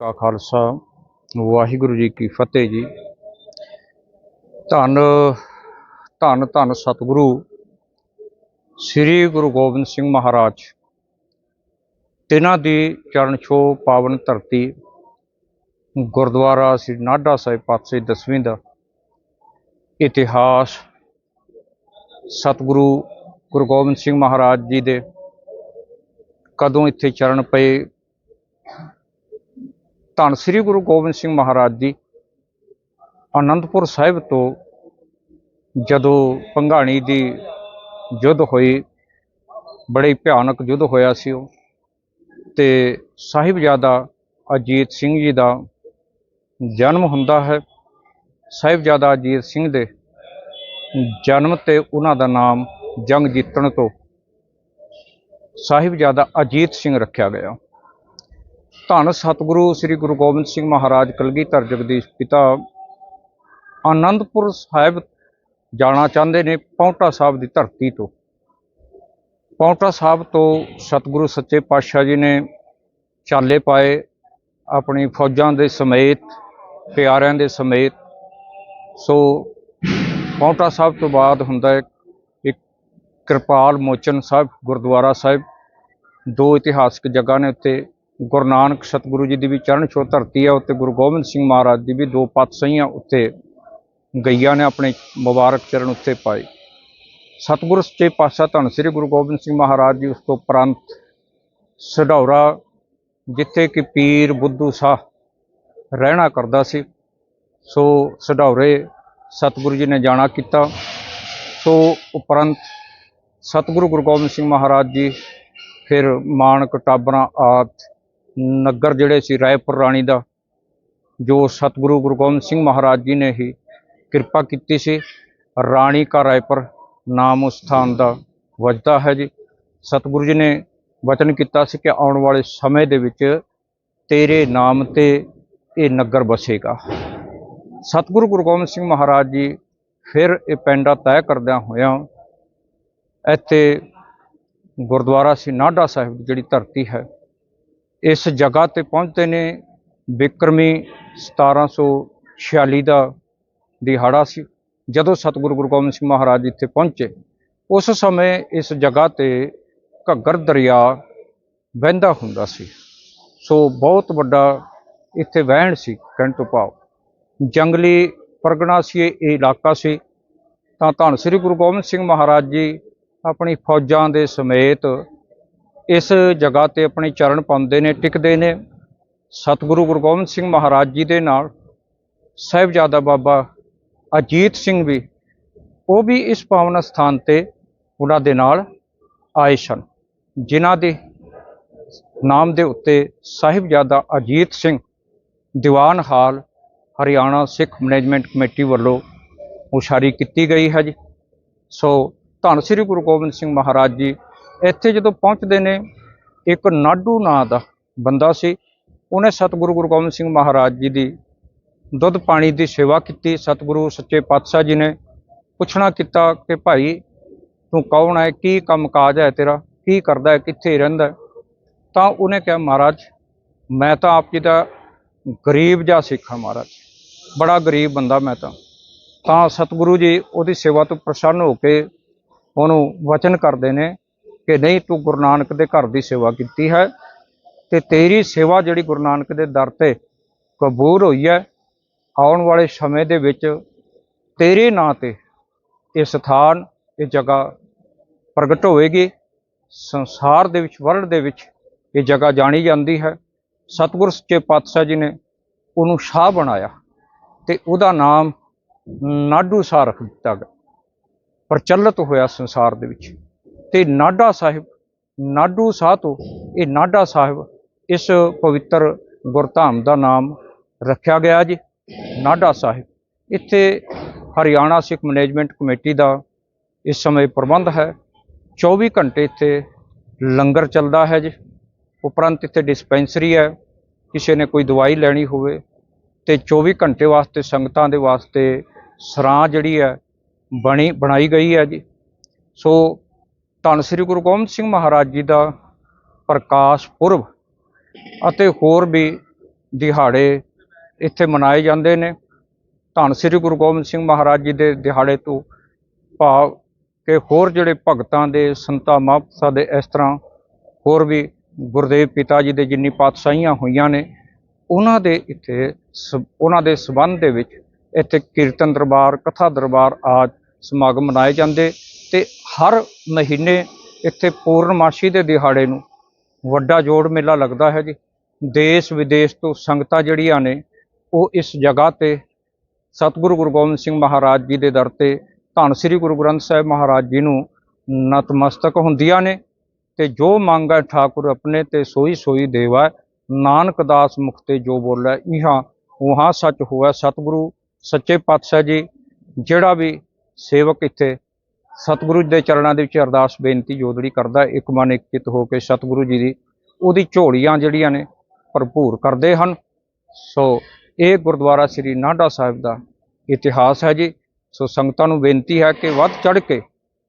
ਕਾ ਖਾਲਸਾ। ਵਾਹਿਗੁਰੂ ਜੀ ਕੀ ਫਤਿਹ ਜੀ। ਧੰਨ ਧੰਨ ਧੰਨ ਸਤਿਗੁਰੂ ਸ੍ਰੀ ਗੁਰੂ ਗੋਬਿੰਦ ਸਿੰਘ ਮਹਾਰਾਜ। ਤਿਨਾਂ ਦੀ ਚਰਨ ਛੋ ਪਾਵਨ ਧਰਤੀ ਗੁਰਦੁਆਰਾ ਸ੍ਰੀ ਨਾਢਾ ਸਾਹਿਬ ਪਾਤਸ਼ਾਹੀ ਦਸਵੀਂ ਦਾ ਇਤਿਹਾਸ ਸਤਿਗੁਰੂ ਗੁਰੂ ਗੋਬਿੰਦ ਸਿੰਘ ਮਹਾਰਾਜ ਜੀ ਦੇ ਕਦੋਂ ਇੱਥੇ ਚਰਨ ਪਏ? ਧੰਨ ਸ੍ਰੀ ਗੁਰੂ ਗੋਬਿੰਦ ਸਿੰਘ ਮਹਾਰਾਜ ਜੀ, ਅਨੰਦਪੁਰ ਸਾਹਿਬ ਤੋਂ ਜਦੋਂ ਪੰਘਾਣੀ ਦੀ ਯੁੱਧ ਹੋਈ, ਬੜੇ ਭਿਆਨਕ ਯੁੱਧ ਹੋਇਆ ਸੀ ਉਹ, ਤੇ ਸਾਹਿਬਜ਼ਾਦਾ ਅਜੀਤ ਸਿੰਘ ਜੀ ਦਾ ਜਨਮ ਹੁੰਦਾ ਹੈ। ਸਾਹਿਬਜ਼ਾਦਾ ਅਜੀਤ ਸਿੰਘ ਦੇ ਜਨਮ ਤੇ ਉਹਨਾਂ ਦਾ ਨਾਮ ਜੰਗ ਜਿੱਤਣ ਤੋਂ ਸਾਹਿਬਜ਼ਾਦਾ ਅਜੀਤ ਸਿੰਘ ਰੱਖਿਆ ਗਿਆ। ਧੰਨ ਸਤਿਗੁਰੂ ਸ੍ਰੀ ਗੁਰੂ ਗੋਬਿੰਦ ਸਿੰਘ ਮਹਾਰਾਜ ਕਲਗੀਧਰ ਜਗਦੀਸ਼ ਪਿਤਾ ਆਨੰਦਪੁਰ ਸਾਹਿਬ ਜਾਣਾ ਚਾਹੁੰਦੇ ਨੇ ਪੌਂਟਾ ਸਾਹਿਬ ਦੀ ਧਰਤੀ ਤੋਂ। ਪੌਂਟਾ ਸਾਹਿਬ ਤੋਂ ਸਤਿਗੁਰੂ ਸੱਚੇ ਪਾਤਸ਼ਾਹ ਜੀ ਨੇ ਚਾਲੇ ਪਾਏ ਆਪਣੀ ਫੌਜਾਂ ਦੇ ਸਮੇਤ, ਪਿਆਰਿਆਂ ਦੇ ਸਮੇਤ। ਸੋ ਪੌਂਟਾ ਸਾਹਿਬ ਤੋਂ ਬਾਅਦ ਹੁੰਦਾ ਹੈ ਇੱਕ ਕਿਰਪਾਲ ਮੋਚਨ ਸਾਹਿਬ, ਗੁਰਦੁਆਰਾ ਸਾਹਿਬ। ਦੋ ਇਤਿਹਾਸਕ ਜਗ੍ਹਾ ਨੇ ਉੱਤੇ ਗੁਰੂ ਨਾਨਕ ਸਤਿਗੁਰੂ ਜੀ ਦੀ ਵੀ ਚਰਨ ਛੋਹ ਧਰਤੀ ਹੈ ਉੱਤੇ ਗੁਰੂ ਗੋਬਿੰਦ ਸਿੰਘ ਮਹਾਰਾਜ ਦੀ ਵੀ ਦੋ ਪਾਤਸ਼ਾਹੀਆਂ ਉੱਤੇ ਗਈਆਂ ਨੇ ਆਪਣੇ ਮੁਬਾਰਕ ਚਰਨ ਉੱਤੇ ਪਾਏ। ਸਤਿਗੁਰ ਸੱਚੇ ਪਾਤਸ਼ਾਹ ਧੰਨ ਸ੍ਰੀ ਗੁਰੂ ਗੋਬਿੰਦ ਸਿੰਘ ਮਹਾਰਾਜ ਜੀ, ਉਸ ਤੋਂ ਉਪਰੰਤ ਸਢੌਰਾ ਜਿੱਥੇ ਕਿ ਪੀਰ ਬੁੱਧੂ ਸਾਹ ਰਹਿਣਾ ਕਰਦਾ ਸੀ, ਸੋ ਸਢੌਰੇ ਸਤਿਗੁਰੂ ਜੀ ਨੇ ਜਾਣਾ ਕੀਤਾ। ਸੋ ਉਪਰੰਤ ਸਤਿਗੁਰੂ ਗੁਰੂ ਗੋਬਿੰਦ ਸਿੰਘ ਮਹਾਰਾਜ ਜੀ, ਫਿਰ ਮਾਨਕ ਟਾਬਰਾਂ ਆਦਿ ਨਗਰ ਜਿਹੜੇ ਸੀ ਰਾਏਪੁਰ ਰਾਣੀ ਦਾ, ਜੋ ਸਤਿਗੁਰੂ ਗੁਰੂ ਗੋਬਿੰਦ ਸਿੰਘ ਮਹਾਰਾਜ ਜੀ ਨੇ ਹੀ ਕਿਰਪਾ ਕੀਤੀ ਸੀ, ਰਾਣੀ ਕਾ ਰਾਏਪੁਰ ਨਾਮ ਉਸ ਸਥਾਨ ਦਾ ਵਜਦਾ ਹੈ ਜੀ। ਸਤਿਗੁਰੂ ਜੀ ਨੇ ਵਚਨ ਕੀਤਾ ਸੀ ਕਿ ਆਉਣ ਵਾਲੇ ਸਮੇਂ ਦੇ ਵਿੱਚ ਤੇਰੇ ਨਾਮ ਤੇ ਇਹ ਨਗਰ ਵਸੇਗਾ। ਸਤਿਗੁਰੂ ਗੁਰੂ ਗੋਬਿੰਦ ਸਿੰਘ ਮਹਾਰਾਜ ਜੀ ਫਿਰ ਇਹ ਪੈਂਡਾ ਤੈਅ ਕਰਦਿਆਂ ਹੋਇਆਂ ਇੱਥੇ ਗੁਰਦੁਆਰਾ ਸੀ ਨਾਢਾ ਸਾਹਿਬ ਦੀ ਜਿਹੜੀ ਧਰਤੀ ਹੈ ਇਸ ਜਗ੍ਹਾ ਤੇ ਪਹੁੰਚਦੇ ਨੇ। ਬਿਕਰਮੀ 1746 ਦਾ ਦਿਹਾੜਾ ਸੀ। ਜਦੋਂ ਸਤਿਗੁਰੂ ਗੁਰੂ ਗੋਬਿੰਦ ਸਿੰਘ ਮਹਾਰਾਜ ਇੱਥੇ ਪਹੁੰਚੇ, ਉਸ ਸਮੇਂ ਇਸ ਜਗ੍ਹਾ ਤੇ ਘੱਗਰ ਦਰਿਆ ਵਹਿੰਦਾ ਹੁੰਦਾ ਸੀ। ਸੋ ਬਹੁਤ ਵੱਡਾ ਇੱਥੇ ਵਹਿਣ ਸੀ, ਕਹਿਣ ਤੋਂ ਭਾਵ। ਜੰਗਲੀ ਪਰਗਣਾ ਸੀ, ਇਹ ਇਲਾਕਾ ਸੀ। ਤਾਂ ਧੰਨ ਸ੍ਰੀ ਗੁਰੂ ਗੋਬਿੰਦ ਸਿੰਘ ਮਹਾਰਾਜ ਜੀ ਆਪਣੀ ਫੌਜਾਂ ਦੇ ਸਮੇਤ ਇਸ ਜਗ੍ਹਾ ਤੇ ਆਪਣੇ ਚਰਨ ਪਾਉਂਦੇ ਨੇ, ਟਿਕਦੇ ਨੇ। ਸਤਿਗੁਰੂ ਗੁਰੂ ਗੋਬਿੰਦ ਸਿੰਘ ਮਹਾਰਾਜ ਜੀ ਦੇ ਨਾਲ ਸਾਹਿਬਜ਼ਾਦਾ ਬਾਬਾ ਅਜੀਤ ਸਿੰਘ ਵੀ, ਉਹ ਵੀ ਇਸ ਪਾਵਨ ਸਥਾਨ ਤੇ ਉਹਨਾਂ ਦੇ ਨਾਲ ਆਏ ਸਨ, ਜਿਨ੍ਹਾਂ ਦੇ ਨਾਮ ਦੇ ਉੱਤੇ ਸਾਹਿਬਜ਼ਾਦਾ ਅਜੀਤ ਸਿੰਘ ਦੀਵਾਨ hall Haryana Sikh management committee ਵੱਲੋਂ ਉਸਾਰੀ ਕੀਤੀ ਗਈ ਹੈ ਜੀ। ਸੋ ਧੰਨ ਸ੍ਰੀ ਗੁਰੂ ਗੋਬਿੰਦ ਸਿੰਘ ਮਹਾਰਾਜ ਜੀ ਇੱਥੇ ਜਦੋਂ ਪਹੁੰਚਦੇ ਨੇ, ਇੱਕ ਨਾਡੂ ਨਾਂ ਦਾ ਬੰਦਾ ਸੀ, ਉਹਨੇ ਸਤਿਗੁਰੂ ਗੁਰੂ ਗੋਬਿੰਦ ਸਿੰਘ ਮਹਾਰਾਜ ਜੀ ਦੀ ਦੁੱਧ ਪਾਣੀ ਦੀ ਸੇਵਾ ਕੀਤੀ। ਸਤਿਗੁਰੂ ਸੱਚੇ ਪਾਤਸ਼ਾਹ ਜੀ ਨੇ ਪੁੱਛਣਾ ਕੀਤਾ ਕਿ ਭਾਈ, ਤੂੰ ਕੌਣ ਹੈ? ਕੀ ਕੰਮ ਕਾਜ ਹੈ ਤੇਰਾ? ਕੀ ਕਰਦਾ ਹੈ? ਕਿੱਥੇ ਰਹਿੰਦਾ ਤਾਂ ਉਹਨੇ ਕਿਹਾ, ਮਹਾਰਾਜ, ਮੈਂ ਤਾਂ ਆਪ ਜੀ ਦਾ ਗਰੀਬ ਜਿਹਾ ਸਿੱਖ ਹਾਂ ਮਹਾਰਾਜ। ਬੜਾ ਗਰੀਬ ਬੰਦਾ ਮੈਂ ਤਾਂ। ਤਾਂ ਸਤਿਗੁਰੂ ਜੀ ਉਹਦੀ ਸੇਵਾ ਤੋਂ ਪ੍ਰਸੰਨ ਹੋ ਕੇ ਉਹਨੂੰ ਵਚਨ ਕਰਦੇ ਨੇ ਕਿ ਨਹੀਂ, ਤੂੰ ਗੁਰੂ ਨਾਨਕ ਦੇ ਘਰ ਦੀ ਸੇਵਾ ਕੀਤੀ ਹੈ ਤੇ ਤੇਰੀ ਸੇਵਾ ਜਿਹੜੀ ਗੁਰੂ ਨਾਨਕ ਦੇ ਦਰ ਤੇ ਕਬੂਲ ਹੋਈ ਹੈ, ਆਉਣ ਵਾਲੇ ਸਮੇਂ ਦੇ ਵਿੱਚ ਤੇਰੇ ਨਾਂ ਤੇ ਇਹ ਸਥਾਨ, ਇਹ ਜਗ੍ਹਾ ਪ੍ਰਗਟ ਹੋਵੇਗੀ। ਸੰਸਾਰ ਦੇ ਵਿੱਚ, ਵਰਲਡ ਦੇ ਵਿੱਚ ਇਹ ਜਗ੍ਹਾ ਜਾਣੀ ਜਾਂਦੀ ਹੈ। ਸਤਿਗੁਰ ਸੱਚੇ ਪਾਤਸ਼ਾਹ ਜੀ ਨੇ ਉਹਨੂੰ ਸ਼ਾਹ ਬਣਾਇਆ ਤੇ ਉਹਦਾ ਨਾਮ ਨਾਡੂ ਸ਼ਾਹ ਰੱਖ ਦਿੱਤਾ ਗਿਆ। ਪ੍ਰਚਲਿਤ ਹੋਇਆ ਸੰਸਾਰ ਦੇ ਵਿੱਚ। ਤੇ ਨਾਡਾ ਸਾਹਿਬ, ਨਾਡੂ ਸ਼ਾਹ ਤੋਂ ਇਹ ਨਾਡਾ ਸਾਹਿਬ ਇਸ ਪਵਿੱਤਰ ਗੁਰਧਾਮ ਦਾ ਨਾਮ ਰੱਖਿਆ ਗਿਆ ਜੀ। ਨਾਡਾ ਸਾਹਿਬ, ਇੱਥੇ ਹਰਿਆਣਾ ਸਿੱਖ ਮੈਨੇਜਮੈਂਟ ਕਮੇਟੀ ਦਾ ਇਸ ਸਮੇਂ ਪ੍ਰਬੰਧ ਹੈ। 24 ਘੰਟੇ ਇੱਥੇ ਲੰਗਰ ਚੱਲਦਾ ਹੈ ਜੀ। ਉਪਰੰਤ ਇੱਥੇ ਡਿਸਪੈਂਸਰੀ ਹੈ, ਕਿਸੇ ਨੇ ਕੋਈ ਦਵਾਈ ਲੈਣੀ ਹੋਵੇ ਤੇ 24 ਘੰਟੇ ਵਾਸਤੇ, ਸੰਗਤਾਂ ਦੇ ਵਾਸਤੇ ਸਰਾਂ ਜਿਹੜੀ ਹੈ ਬਣੀ, ਬਣਾਈ ਗਈ ਹੈ ਜੀ। ਸੋ ਧੰਨ ਸ੍ਰੀ ਗੁਰੂ ਗੋਬਿੰਦ ਸਿੰਘ ਮਹਾਰਾਜ ਜੀ ਦਾ ਪ੍ਰਕਾਸ਼ ਪੁਰਬ ਅਤੇ ਹੋਰ ਵੀ ਦਿਹਾੜੇ ਇੱਥੇ ਮਨਾਏ ਜਾਂਦੇ ਨੇ। ਧੰਨ ਸ੍ਰੀ ਗੁਰੂ ਗੋਬਿੰਦ ਸਿੰਘ ਮਹਾਰਾਜ ਜੀ ਦੇ ਦਿਹਾੜੇ ਤੋਂ ਭਾਵ ਕਿ ਹੋਰ ਜਿਹੜੇ ਭਗਤਾਂ ਦੇ, ਸੰਤਾਂ ਮਹਾਂਪੁਰਸ਼ਾਂ ਦੇ ਇਸ ਤਰ੍ਹਾਂ ਹੋਰ ਵੀ ਗੁਰਦੇਵ ਪਿਤਾ ਜੀ ਦੇ ਜਿੰਨੀ ਪਾਤਸ਼ਾਹੀਆਂ ਹੋਈਆਂ ਨੇ, ਉਹਨਾਂ ਦੇ ਇੱਥੇ ਸ- ਉਹਨਾਂ ਦੇ ਸਬੰਧ ਦੇ ਵਿੱਚ ਇੱਥੇ ਕੀਰਤਨ ਦਰਬਾਰ, ਕਥਾ ਦਰਬਾਰ ਆਦਿ ਸਮਾਗਮ ਮਨਾਏ ਜਾਂਦੇ ਤੇ ਹਰ ਮਹੀਨੇ ਇੱਥੇ ਪੂਰਨਮਾਸ਼ੀ ਦੇ ਦਿਹਾੜੇ ਨੂੰ ਵੱਡਾ ਜੋੜ ਮੇਲਾ ਲੱਗਦਾ ਹੈ ਜੀ। ਦੇਸ਼ ਵਿਦੇਸ਼ ਤੋਂ ਸੰਗਤਾਂ ਜਿਹੜੀਆਂ ਨੇ, ਉਹ ਇਸ ਜਗ੍ਹਾ ਤੇ ਸਤਿਗੁਰੂ ਗੁਰੂ ਗੋਬਿੰਦ ਸਿੰਘ ਮਹਾਰਾਜ ਜੀ ਦੇ ਦਰ ਤੇ, ਧੰਨ ਸ੍ਰੀ ਗੁਰੂ ਗ੍ਰੰਥ ਸਾਹਿਬ ਮਹਾਰਾਜ ਜੀ ਨੂੰ ਨਤਮਸਤਕ ਹੁੰਦੀਆਂ ਨੇ ਤੇ ਜੋ ਮੰਗੈ ਠਾਕੁਰ ਆਪਣੇ ਤੇ ਸੋਈ ਸੋਈ ਦੇਵਾ ਨਾਨਕ ਦਾਸ ਮੁਖ ਤੇ ਜੋ ਬੋਲੇ, ਇਹਾਂ, ਉਹਾਂ ਸੱਚ ਹੋਇਆ ਸਤਿਗੁਰੂ, ਸੱਚੇ ਪਾਤਸ਼ਾਹ ਜੀ, ਜਿਹੜਾ ਵੀ ਸੇਵਕ ਇੱਥੇ ਸਤਿਗੁਰੂ ਜੀ ਦੇ ਚਰਨਾਂ ਦੇ ਵਿੱਚ ਅਰਦਾਸ ਬੇਨਤੀ ਜੋਦੜੀ ਕਰਦਾ ਇੱਕ ਮਨ ਇੱਕ ਚਿੱਤ ਹੋ ਕੇ ਸਤਿਗੁਰੂ ਜੀ ਦੀ ਉਹਦੀ ਝੋਲੀਆਂ ਜਿਹੜੀਆਂ ਨੇ ਭਰਪੂਰ ਕਰਦੇ ਹਨ। ਸੋ ਇਹ ਗੁਰਦੁਆਰਾ ਸ੍ਰੀ ਨਾਡਾ ਸਾਹਿਬ ਦਾ ਇਤਿਹਾਸ ਹੈ ਜੀ। ਸੋ ਸੰਗਤਾਂ ਨੂੰ ਬੇਨਤੀ ਹੈ ਕਿ ਵੱਧ ਚੜ ਕੇ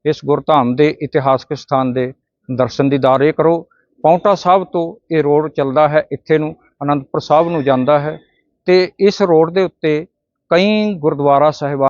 ਇਸ ਗੁਰਧਾਮ ਦੇ ਇਤਿਹਾਸਕ ਸਥਾਨ ਦੇ ਦਰਸ਼ਨ ਦੀਦਾਰੇ ਕਰੋ। ਪੌਂਟਾ ਸਾਹਿਬ ਤੋਂ ਇਹ ਰੋਡ ਚੱਲਦਾ ਹੈ, ਇੱਥੇ ਨੂੰ ਅਨੰਦਪੁਰ ਸਾਹਿਬ ਨੂੰ ਜਾਂਦਾ ਹੈ ਤੇ ਇਸ ਰੋਡ ਦੇ ਉੱਤੇ ਕਈ ਗੁਰਦੁਆਰਾ ਸਾਹਿਬਾਨ